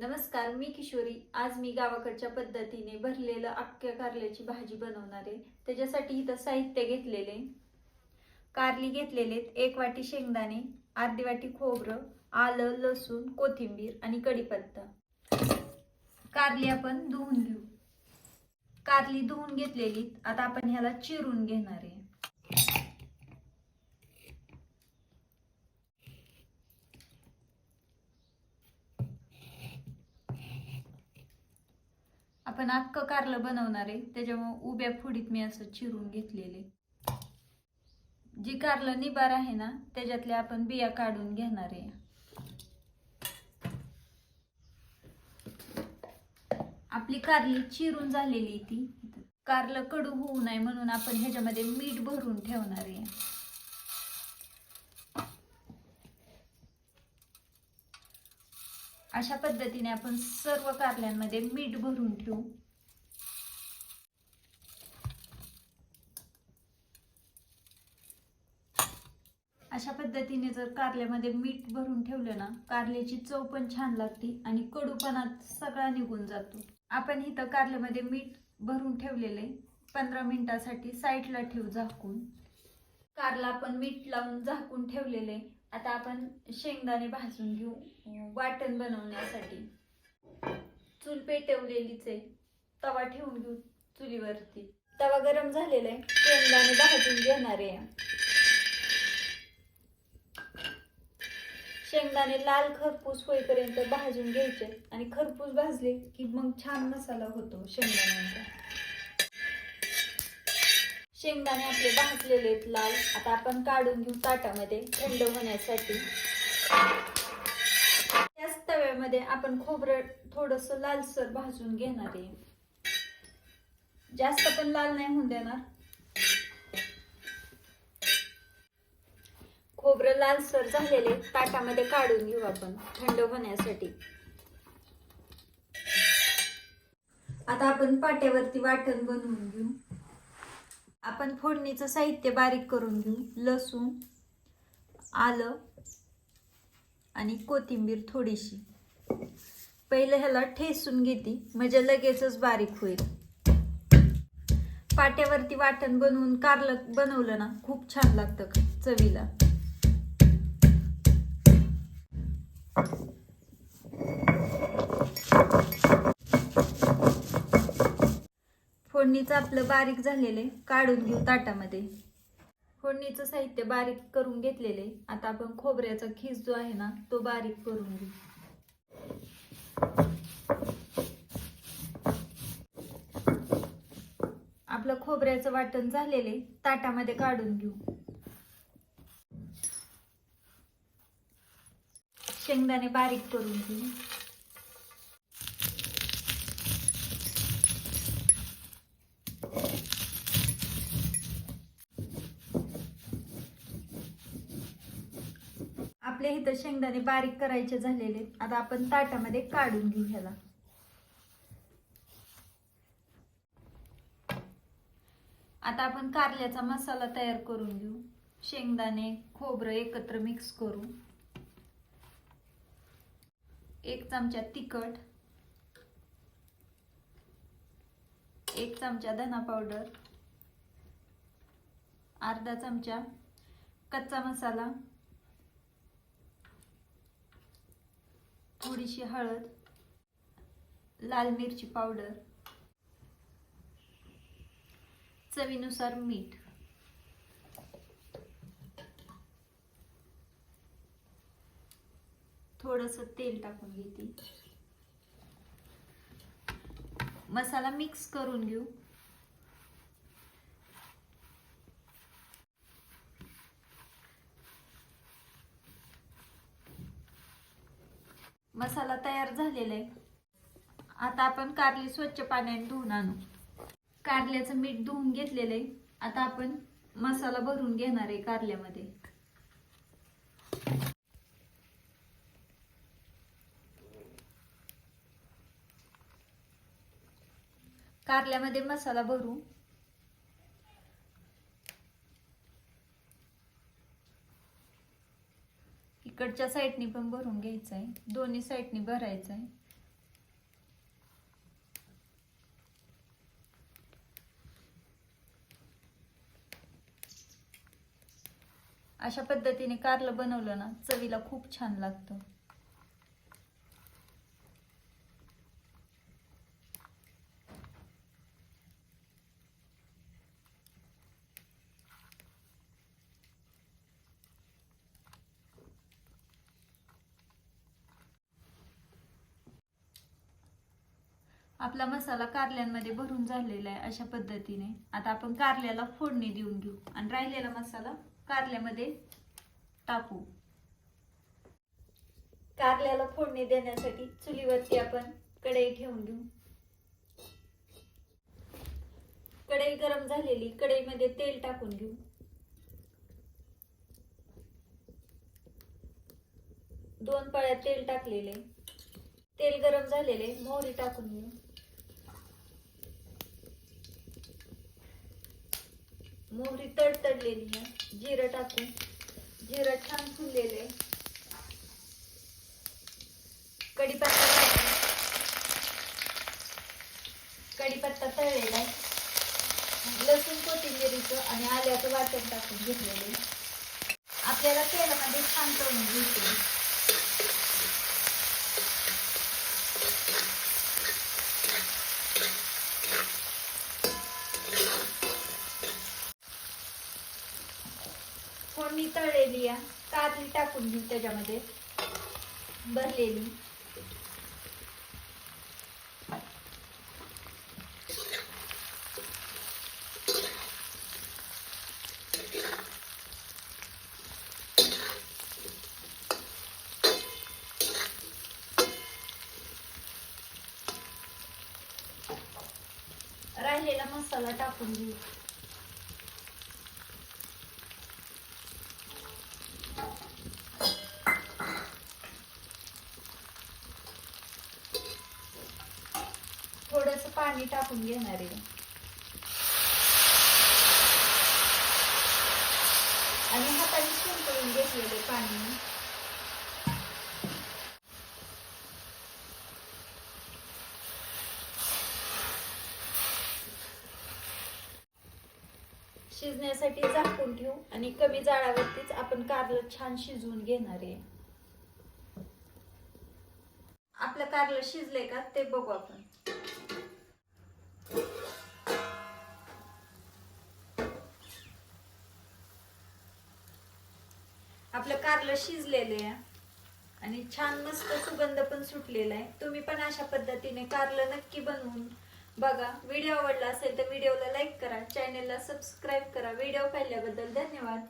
नमस्कार मी किशोरी. आज मी गावाकडच्या पद्धतीने भरलेलं अख्ख्या कारल्याची भाजी बनवणार आहे. त्याच्यासाठी इथं साहित्य घेतलेले. कारली घेतलेले एक वाटी शेंगदाणे अर्धी वाटी खोबरं आलं लसूण कोथिंबीर आणि कढीपत्ता. कारली आपण धुवून घेऊ. कारली धुवून घेतलेली आता आपण ह्याला चिरून घेणार आहे. आपण अख्खं कारलं बनवणार आहे. त्याच्यामुळे उभ्या फुडीत मी असं चिरून घेतलेले. जी कारलं निबार आहे ना त्याच्यातल्या आपण बिया काढून घेणार आहे. आपली कारली चिरून झालेली ती. कारलं कडू होऊ नये म्हणून आपण ह्याच्यामध्ये मीठ भरून ठेवणार आहे. अशा पद्धतीने आपण सर्व कारल्यांमध्ये मीठ भरून ठेवू. अशा पद्धतीने जर कारल्यामध्ये मीठ भरून ठेवलं ना कारल्याची चव पण छान लागते आणि कडूपणा सगळा निघून जातो. आपण इथं कारल्यामध्ये मीठ भरून ठेवलेले पंधरा मिनिटासाठी साईडला ठेवू झाकून. कारला आपण मीठ लावून झाकून ठेवलेले आता आपण शेंगदाणे भाजून घेऊ. वाटण बनवण्यासाठी. चूल पेटवलेलीच आहे तवा ठेवून घेऊ चुलीवरती. तवा गरम झालेला आहे. शेंगदाणे भाजून घेणार आहे. शेंगदाणे लाल खरपूस होईपर्यंत भाजून घ्यायचे. आणि खरपूस भाजले की मग छान मसाला होतो शेंगदाण्यांचा. शेंगदाणे आपले भाजलेले आहेत लाल. आता आपण काढून घेऊ ताटामध्ये थंड होण्यासाठी. त्याच तव्यामध्ये आपण खोबरं थोडस लालसर भाजून घेणार आहे. जास्त पण लाल नाही होऊन देणार. खोबरं लालसर झालेले ताटामध्ये काढून घेऊ आपण थंड होण्यासाठी. आता आपण पाट्यावरती वाटण बनवून घेऊ. आपण फोडणीचं साहित्य बारीक करून घेऊ. लसूण आलं आणि कोथिंबीर थोडीशी. पहिलं ह्याला ठेसून घेते. म्हणजे लगेचच बारीक होईल. पाट्यावरती वाटण बनवून कारलं बनवलं ना खूप छान लागतं चवीला. फोडणीचं आपलं बारीक झालेले काढून घेऊ ताटामध्ये. फोडणीचं साहित्य बारीक करून घेतलेले आता आपण खोबऱ्याचा खीस जो आहे ना तो बारीक करून घेऊ. आपलं खोबऱ्याचं वाटण झालेले ताटामध्ये काढून घेऊ. शेंगदाणे बारीक करून घेऊ. आपले इथं शेंगदाणे बारीक करायचे झालेले आता आपण ताटामध्ये काढून घेऊ ह्याला. आता आपण कारल्याचा मसाला तयार करून घेऊ. शेंगदाणे खोबरं एकत्र मिक्स करू. एक चमचा तिखट. एक चमचा धना पावडर अर्धा चमचा कच्चा मसाला. थोडीशी हळद लाल मिरची पावडर चवीनुसार मीठ. थोडस तेल टाकून घेते. मसाला मिक्स करून घेऊ. मसाला तयार झालेला आहे. आता आपण कारली स्वच्छ पाण्याने धुवून आणू. कारल्याचं मीठ धुवून घेतलेलं आहे. आता आपण मसाला भरून घेणार आहे कारल्यामध्ये. कारल्यामध्ये मसाला भरू. इकडच्या साईडनी पण भरून घ्यायचं आहे दोन्ही साईडनी भरायचं आहे अशा पद्धतीने कारलं बनवलं ना चवीला खूप छान लागतं. आपला मसाला कारल्यांमध्ये भरून झालेला आहे अशा पद्धतीने. आता आपण कारल्याला फोडणी देऊन घेऊ. आणि राहिलेला मसाला कारल्यामध्ये टाकू. कारल्याला फोडणी देण्यासाठी चुलीवरती आपण कढई ठेवून घेऊ. कढई गरम झालेली कढईमध्ये तेल टाकून घेऊ. दोन पळ्या तेल टाकलेले. तेल गरम झालेले मोहरी टाकून घेऊ. मोहरी तडतडलेली आहे. जिरं टाकून जिरं छान फुललेले कढीपत्ता कढीपत्ता तळलेला आहे. लसूण कोथिंबिरीचं आणि आल्याचं वाटण टाकून घेतलेले आपल्याला तेलामध्ये छान तळून घेतले फोडणी तळलेली आहे. कारली टाकून देऊ त्याच्यामध्ये. भरलेली. राहिलेला मसाला टाकून देऊ थोडस पाणी टाकून घेणार आहे. आणि हाताने शिंपडून घेतलेले पाणी. शिजण्यासाठी झाकून ठेवू आणि कमी जाळावरतीच आपण कारलं छान शिजवून घेणार आहे. आपलं कारलं शिजले का ते बघू आपण. आपलं कारलं शिजलेलं आहे आणि छान मस्त सुगंध पण सुटलेला आहे. तुम्ही पण अशा पद्धतीने कारलं नक्की बनवून बघा व्हिडिओ आवडला असेल तर व्हिडिओला लाईक करा चॅनेलला सबस्क्राईब करा. व्हिडिओ पाहिल्याबद्दल धन्यवाद.